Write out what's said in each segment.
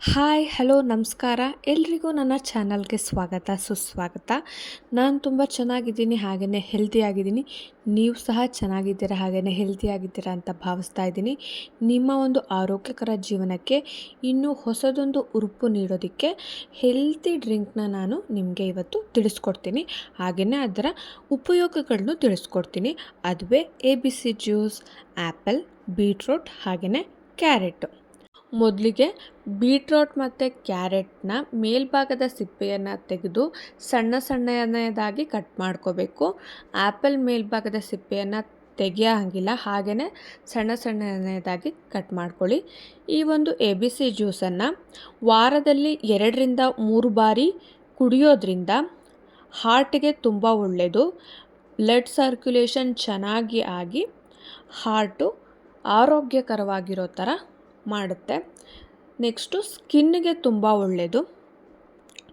Hi hello ನಮಸ್ಕಾರ. ಎಲ್ರಿಗೂ ನನ್ನ ಚಾನಲ್ಗೆ ಸ್ವಾಗತ, ಸುಸ್ವಾಗತ. ನಾನು ತುಂಬ ಚೆನ್ನಾಗಿದ್ದೀನಿ ಹಾಗೆಯೇ ಹೆಲ್ದಿಯಾಗಿದ್ದೀನಿ ನೀವು ಸಹ ಚೆನ್ನಾಗಿದ್ದೀರಾ ಹಾಗೆಯೇ ಹೆಲ್ದಿಯಾಗಿದ್ದೀರಾ ಅಂತ ಭಾವಿಸ್ತಾ ಇದ್ದೀನಿ. ನಿಮ್ಮ ಒಂದು ಆರೋಗ್ಯಕರ ಜೀವನಕ್ಕೆ ಇನ್ನೂ ಹೊಸದೊಂದು ಉರುಪು ನೀಡೋದಕ್ಕೆ ಹೆಲ್ತಿ ಡ್ರಿಂಕ್ನ ನಾನು ನಿಮಗೆ ಇವತ್ತು ತಿಳಿಸ್ಕೊಡ್ತೀನಿ. ಹಾಗೆಯೇ ಅದರ ಉಪಯೋಗಗಳನ್ನು ತಿಳಿಸ್ಕೊಡ್ತೀನಿ. ಅದುವೇ A B C juice apple beetroot ಹಾಗೆಯೇ ಕ್ಯಾರೆಟು ಮೊದಲಿಗೆ ಬೀಟ್ರೋಟ್ ಮತ್ತು ಕ್ಯಾರೆಟ್ನ ಮೇಲ್ಭಾಗದ ಸಿಪ್ಪೆಯನ್ನು ತೆಗೆದು ಸಣ್ಣ ಸಣ್ಣದಾಗಿ ಕಟ್ ಮಾಡ್ಕೋಬೇಕು. ಆ್ಯಪಲ್ ಮೇಲ್ಭಾಗದ ಸಿಪ್ಪೆಯನ್ನು ತೆಗೆಯೋ ಹಾಗಿಲ್ಲ ಹಾಗೆಯೇ ಸಣ್ಣ ಸಣ್ಣದಾಗಿ ಕಟ್ ಮಾಡ್ಕೊಳ್ಳಿ. ಈ ಒಂದು ಎ ಬಿ ಸಿ ಜ್ಯೂಸನ್ನು ವಾರದಲ್ಲಿ ಎರಡರಿಂದ ಮೂರು ಬಾರಿ ಕುಡಿಯೋದ್ರಿಂದ ಹಾರ್ಟಿಗೆ ತುಂಬ ಒಳ್ಳೆಯದು ಬ್ಲಡ್ ಸರ್ಕ್ಯುಲೇಷನ್ ಚೆನ್ನಾಗಿ ಆಗಿ ಹಾರ್ಟು ಆರೋಗ್ಯಕರವಾಗಿರೋ ಥರ ಮಾಡುತ್ತೆ. ನೆಕ್ಸ್ಟು ಸ್ಕಿನ್ನಿಗೆ ತುಂಬ ಒಳ್ಳೆಯದು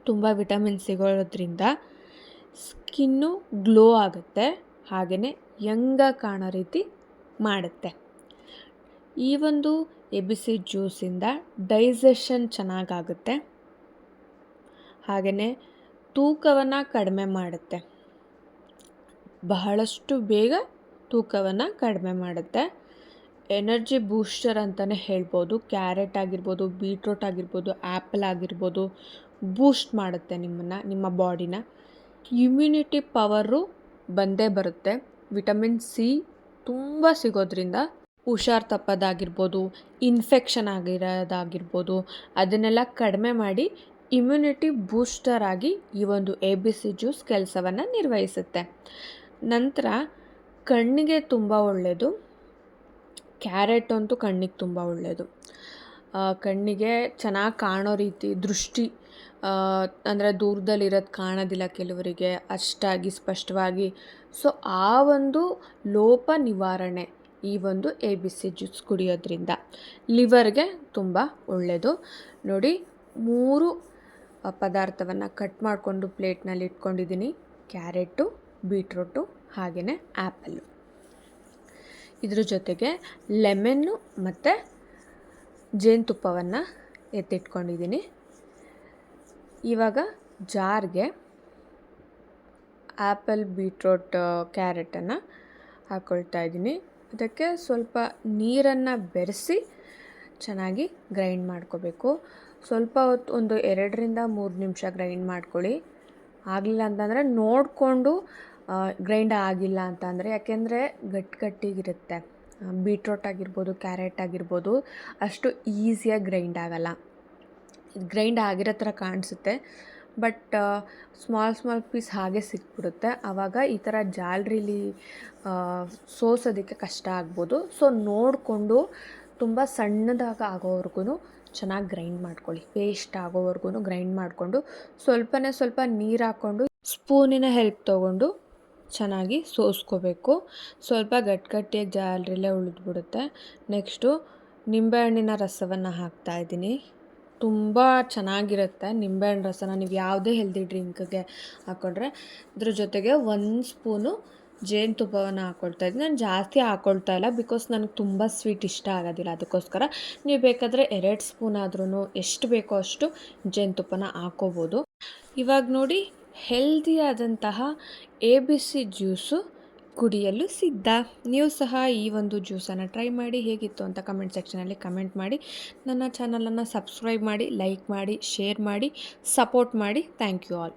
ತುಂಬ ವಿಟಮಿನ್ ಸಿಗೋದ್ರಿಂದ ಸ್ಕಿನ್ನು ಗ್ಲೋ ಆಗುತ್ತೆ. ಹಾಗೆಯೇ ಯಂಗಾಗಿ ಕಾಣೋ ರೀತಿ ಮಾಡುತ್ತೆ. ಈ ಒಂದು ಎ ಬಿ ಸಿ ಜ್ಯೂಸಿಂದ ಡೈಜೆಷನ್ ಚೆನ್ನಾಗಾಗುತ್ತೆ. ಹಾಗೆಯೇ ತೂಕವನ್ನು ಕಡಿಮೆ ಮಾಡುತ್ತೆ. ಬಹಳಷ್ಟು ಬೇಗ ತೂಕವನ್ನು ಕಡಿಮೆ ಮಾಡುತ್ತೆ. ಎನರ್ಜಿ ಬೂಸ್ಟರ್ ಅಂತಲೇ ಹೇಳ್ಬೋದು. ಕ್ಯಾರೆಟ್ ಆಗಿರ್ಬೋದು, ಬೀಟ್ರೋಟ್ ಆಗಿರ್ಬೋದು, ಆ್ಯಪಲ್ ಆಗಿರ್ಬೋದು ಬೂಸ್ಟ್ ಮಾಡುತ್ತೆ ನಿಮ್ಮನ್ನು, ನಿಮ್ಮ ಬಾಡಿನ. ಇಮ್ಯುನಿಟಿ ಪವರು ಬಂದೇ ಬರುತ್ತೆ. ವಿಟಮಿನ್ ಸಿ ತುಂಬ ಸಿಗೋದ್ರಿಂದ ಹುಷಾರ್ ತಪ್ಪೋದಾಗಿರ್ಬೋದು, ಇನ್ಫೆಕ್ಷನ್ ಆಗಿರೋದಾಗಿರ್ಬೋದು, ಅದನ್ನೆಲ್ಲ ಕಡಿಮೆ ಮಾಡಿ ಇಮ್ಯುನಿಟಿ ಬೂಸ್ಟರ್ ಆಗಿ ಈ ಒಂದು ಎ ಬಿ ಸಿ ಜ್ಯೂಸ್ ಕೆಲಸವನ್ನು ನಿರ್ವಹಿಸುತ್ತೆ. ನಂತರ ಕಣ್ಣಿಗೆ ತುಂಬ ಒಳ್ಳೆಯದು ಕ್ಯಾರೆಟ್ ಅಂತೂ ಕಣ್ಣಿಗೆ ತುಂಬ ಒಳ್ಳೆಯದು ಕಣ್ಣಿಗೆ ಚೆನ್ನಾಗಿ ಕಾಣೋ ರೀತಿ, ದೃಷ್ಟಿ ಅಂದರೆ ದೂರದಲ್ಲಿರೋದು ಕಾಣೋದಿಲ್ಲ ಕೆಲವರಿಗೆ, ಅಷ್ಟಾಗಿ ಸ್ಪಷ್ಟವಾಗಿ. ಸೊ, ಆ ಒಂದು ಲೋಪ ನಿವಾರಣೆ ಈ ಒಂದು ಎ ಬಿ ಸಿ ಜ್ಯೂಸ್ ಕುಡಿಯೋದ್ರಿಂದ ಲಿವರ್ಗೆ ತುಂಬ ಒಳ್ಳೆಯದು ನೋಡಿ, ಮೂರು ಪದಾರ್ಥವನ್ನು ಕಟ್ ಮಾಡಿಕೊಂಡು ಪ್ಲೇಟ್ನಲ್ಲಿ ಇಟ್ಕೊಂಡಿದ್ದೀನಿ. ಕ್ಯಾರೆಟು, ಬೀಟ್ರೂಟು ಹಾಗೆಯೇ ಆ್ಯಪಲ್ಲು. ಇದ್ರ ಜೊತೆಗೆ ಲೆಮನ್ನು ಮತ್ತು ಜೇನುತುಪ್ಪವನ್ನು ಎತ್ತಿಟ್ಕೊಂಡಿದ್ದೀನಿ. ಇವಾಗ ಜಾರ್ಗೆ ಆ್ಯಪಲ್ ಬೀಟ್ರೋಟ್ ಕ್ಯಾರೆಟನ್ನು ಹಾಕ್ಕೊಳ್ತಾ ಇದ್ದೀನಿ. ಅದಕ್ಕೆ ಸ್ವಲ್ಪ ನೀರನ್ನು ಬೆರೆಸಿ ಚೆನ್ನಾಗಿ ಗ್ರೈಂಡ್ ಮಾಡ್ಕೋಬೇಕು. ಸ್ವಲ್ಪ ಹೊತ್ತು ಒಂದು ಎರಡರಿಂದ ಮೂರು ನಿಮಿಷ ಗ್ರೈಂಡ್ ಮಾಡ್ಕೊಳ್ಳಿ. ಆಗಲಿಲ್ಲ ಅಂತಂದರೆ ನೋಡಿಕೊಂಡು ಗ್ರೈಂಡ್ ಆಗಿಲ್ಲ ಅಂತ ಅಂದರೆ ಯಾಕೆಂದರೆ ಗಟ್ಟಿ ಗಟ್ಟಿಗಿರುತ್ತೆ ಬೀಟ್ರೋಟ್ ಆಗಿರ್ಬೋದು ಕ್ಯಾರೆಟ್ ಆಗಿರ್ಬೋದು, ಅಷ್ಟು ಈಸಿಯಾಗಿ ಗ್ರೈಂಡ್ ಆಗಲ್ಲ. ಗ್ರೈಂಡ್ ಆಗಿರೋ ಥರ ಕಾಣಿಸುತ್ತೆ ಬಟ್ ಸ್ಮಾಲ್ ಸ್ಮಾಲ್ ಪೀಸ್ ಹಾಗೆ ಸಿಕ್ಬಿಡುತ್ತೆ. ಆವಾಗ ಈ ಥರ ಜಾಲ್ರಿಲಿ ಸೋಸೋದಕ್ಕೆ ಕಷ್ಟ ಆಗ್ಬೋದು. ಸೊ ನೋಡಿಕೊಂಡು ತುಂಬ ಸಣ್ಣದಾಗ ಆಗೋವರೆಗೂ ಚೆನ್ನಾಗಿ ಗ್ರೈಂಡ್ ಮಾಡ್ಕೊಳ್ಳಿ. ಪೇಸ್ಟ್ ಆಗೋವರೆಗೂ ಗ್ರೈಂಡ್ ಮಾಡಿಕೊಂಡು ಸ್ವಲ್ಪನೇ ಸ್ವಲ್ಪ ನೀರು ಹಾಕ್ಕೊಂಡು ಸ್ಪೂನಿನ ಹೆಲ್ಪ್ ತೊಗೊಂಡು ಚೆನ್ನಾಗಿ ಸೋಸ್ಕೋಬೇಕು. ಸ್ವಲ್ಪ ಗಟ್ಟಿಗಟ್ಟಿಯಾಗಿ ಜಾಲರಿಲ್ಲೇ ಜಾಲರಿಲೇ ಉಳಿದ್ಬಿಡುತ್ತೆ. ನೆಕ್ಸ್ಟು ನಿಂಬೆಹಣ್ಣಿನ ರಸವನ್ನು ಹಾಕ್ತಾಯಿದ್ದೀನಿ ತುಂಬ ಚೆನ್ನಾಗಿರುತ್ತೆ ನಿಂಬೆಹಣ್ಣು ರಸನ. ನೀವು ಯಾವುದೇ ಹೆಲ್ದಿ ಡ್ರಿಂಕ್ಗೆ ಹಾಕ್ಕೊಂಡ್ರೆ ಇದ್ರ ಜೊತೆಗೆ ಒಂದು ಸ್ಪೂನು ಜೇನುತುಪ್ಪವನ್ನು ಹಾಕ್ಕೊಳ್ತಾ ಇದ್ದೀನಿ. ನಾನು ಜಾಸ್ತಿ ಹಾಕ್ಕೊಳ್ತಾ ಇಲ್ಲ ಬಿಕಾಸ್ ನನಗೆ ತುಂಬ ಸ್ವೀಟ್ ಇಷ್ಟ ಆಗೋದಿಲ್ಲ. ಅದಕ್ಕೋಸ್ಕರ ನೀವು ಬೇಕಾದರೆ ಎರಡು ಸ್ಪೂನ್ ಆದ್ರೂ ಎಷ್ಟು ಬೇಕೋ ಅಷ್ಟು ಜೇನುತುಪ್ಪನ ಹಾಕ್ಕೋಬೋದು ಇವಾಗ ನೋಡಿ ಹೆಲ್ದಿಯಾದಂತಹ ಎ ಬಿ ಸಿ ಜ್ಯೂಸು ಕುಡಿಯಲು ಸಿದ್ಧ. ನೀವು ಸಹ ಈ ಒಂದು ಜ್ಯೂಸನ್ನು ಟ್ರೈ ಮಾಡಿ, ಹೇಗಿತ್ತು ಅಂತ ಕಮೆಂಟ್ ಸೆಕ್ಷನಲ್ಲಿ ಕಮೆಂಟ್ ಮಾಡಿ. ನನ್ನ ಚಾನಲನ್ನು ಸಬ್ಸ್ಕ್ರೈಬ್ ಮಾಡಿ, ಲೈಕ್ ಮಾಡಿ, ಶೇರ್ ಮಾಡಿ, ಸಪೋರ್ಟ್ ಮಾಡಿ. Thank you all.